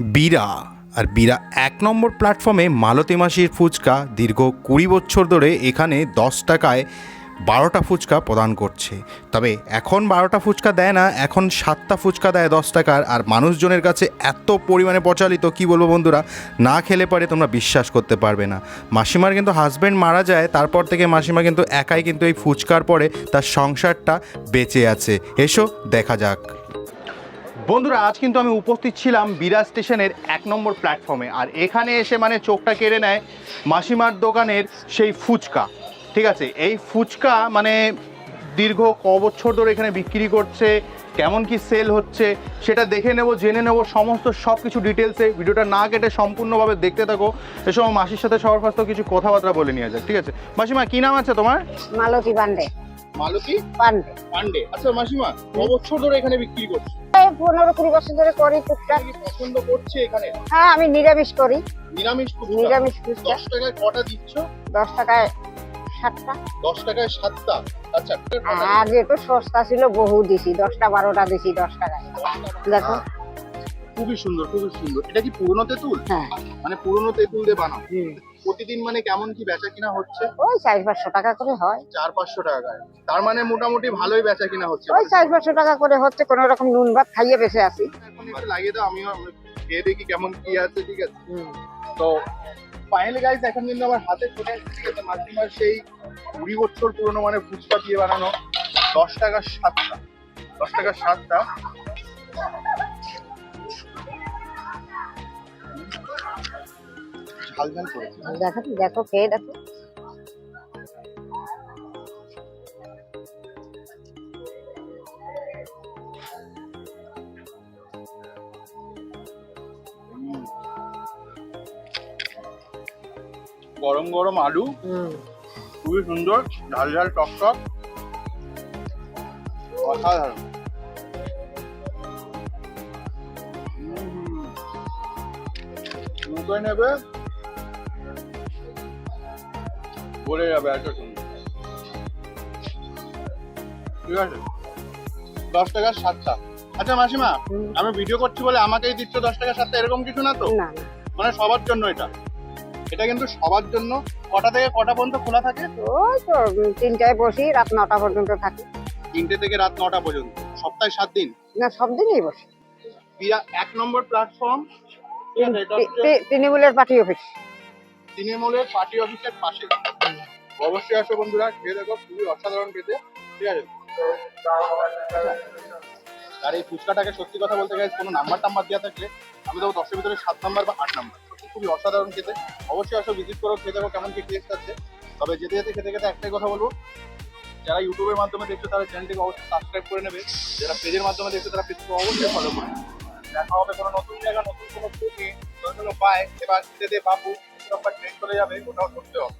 বীরা। আর বীরা এক নম্বর প্ল্যাটফর্মে মালতী মাসির ফুচকা দীর্ঘ কুড়ি বছর ধরে এখানে দশ টাকায় বারোটা ফুচকা প্রদান করছে। তবে এখন বারোটা ফুচকা দেয় না, এখন সাতটা ফুচকা দেয় দশ টাকার। আর মানুষজনের কাছে এত পরিমাণে প্রচালিত, কি বলব বন্ধুরা, না খেলে পরে তোমরা বিশ্বাস করতে পারবে না। মাসিমার কিন্তু হাজব্যান্ড মারা যায়, তারপর থেকে মাসিমা কিন্তু একাই কিন্তু এই ফুচকার পরে তার সংসারটা বেঁচে আছে। এসো, দেখা যাক। বন্ধুরা আজ কিন্তু আমি উপস্থিত ছিলাম বিরাজ স্টেশনের এক নম্বর প্ল্যাটফর্মে। আর এখানে এসে মানে চোখটা কেড়ে নেয় মাসিমার দোকানের সেই ফুচকা। ঠিক আছে? এই ফুচকা মানে দীর্ঘ ক বছর ধরে এখানে বিক্রি করছে কেমন কি সেল হচ্ছে সেটা দেখে নেব জেনে নেব সমস্ত সব কিছু ডিটেলসে ভিডিওটা না কেটে সম্পূর্ণভাবে দেখতে থাকো। এসব মাসির সাথে সবার ফার্স্ট কিছু কথাবার্তা বলে নিয়ে যাক ঠিক আছে? মাসিমা কি নাম আছে তোমার? মালতী পান্ডে। মালতী? পান্ডে। পান্ডে। আচ্ছা মাসিমা ক বছর ধরে এখানে বিক্রি করছে? পনেরো কুড়ি বছর ধরে করি টুকটাক। পছন্দ করছে এখানে? হ্যাঁ আমি নিরামিষ করি। নিরামিষ নিরামিষ ফুচকা। দশ টাকায় কটা দিচ্ছ? দশ টাকায় সাতটা। দশ টাকায় সাতটা? আচ্ছা আর যেহেতু সস্তা ছিল বহু দিছি। দশটা বারোটা দিছি দশ টাকায়। দেখো। খুবই সুন্দর খুবই সুন্দর। এটা কি পুরনো তেঁতুল? হ্যাঁ। মানে পুরনো তেঁতুল দিয়ে বানাও। হুম। প্রতিদিন মানে কেমন কি বেচা কিনা হচ্ছে? ওই চার পাঁচশো টাকা করে হয়। চার পাঁচশো টাকায় তার মানে মোটামুটি ভালোই বেচা কিনা হচ্ছে। ওই চার পাঁচশো টাকা করে হচ্ছে কোনো রকম নুন ভাত খাইয়ে বেঁচে আছি। এখন একটু লাগিয়ে দাও আমিও খেয়ে দেখি কেমন কি আছে ঠিক আছে? তো ফাইনালি গাইস এখন কিন্তু আমার হাতে চলে ঠিক আছে মাসিমার সেই কুড়ি বছর পুরনো মানে ফুচকা দিয়ে বানানো দশ টাকার সাতটা। দশ টাকার সাতটা। দেখো দেখো খেয়ে দেখো। গরম গরম আলু খুবই সুন্দর ঝাল ঝাল টক টক। অসাধারণ। উম। নেবে। বলে যাবে এত সুন্দর ঠিক আছে? দশ টাকার সাতটা। আচ্ছা মাসিমা আমি ভিডিও করছি বলে আমাকেই দিচ্ছ দশ টাকা সাতটা? এরকম কিছু না তো? মানে সবার জন্য এটা। এটা কিন্তু সবার জন্য। কটা থেকে কটা পর্যন্ত খোলা থাকে? ওই তো তিনটায় বসি রাত নটা পর্যন্ত থাকি। তিনটে থেকে রাত নটা পর্যন্ত। সপ্তাহে সাত দিন? না সব দিনই বসি। এক নম্বর প্ল্যাটফর্ম তৃণমূলের পার্টি অফিস তৃণমূলের পার্টি অফিসের পাশে। অবশ্যই আসো বন্ধুরা, খেয়ে দেখো, খুবই অসাধারণ খেতে। ঠিক আছে? আর এই ফুচকাটাকে সত্যি কথা বলতে গেলে কোনো নাম্বার টাম্বার দেওয়া থাকলে আমি দেবো দশের ভিতরে সাত নাম্বার বা আট নাম্বার খুবই অসাধারণ খেতে। অবশ্যই আসো ভিজিট করো, খেয়ে দেখো কেমন কি টেস্ট আছে। তবে যেতে যেতে, খেতে খেতে একটাই কথা বলব, যারা ইউটিউবের মাধ্যমে দেখছ তারা চ্যানেলটিকে অবশ্যই সাবস্ক্রাইব করে নেবে। যারা পেজের মাধ্যমে দেখছ তারা পেজকে অবশ্যই ফলো করে দেখা হবে কোনো নতুন জায়গা, নতুন কোনো ফুড নতুন পায়। এবার খেতে বাবু ট্রেন চলে যাবে, ওটাও ধরতে হবে।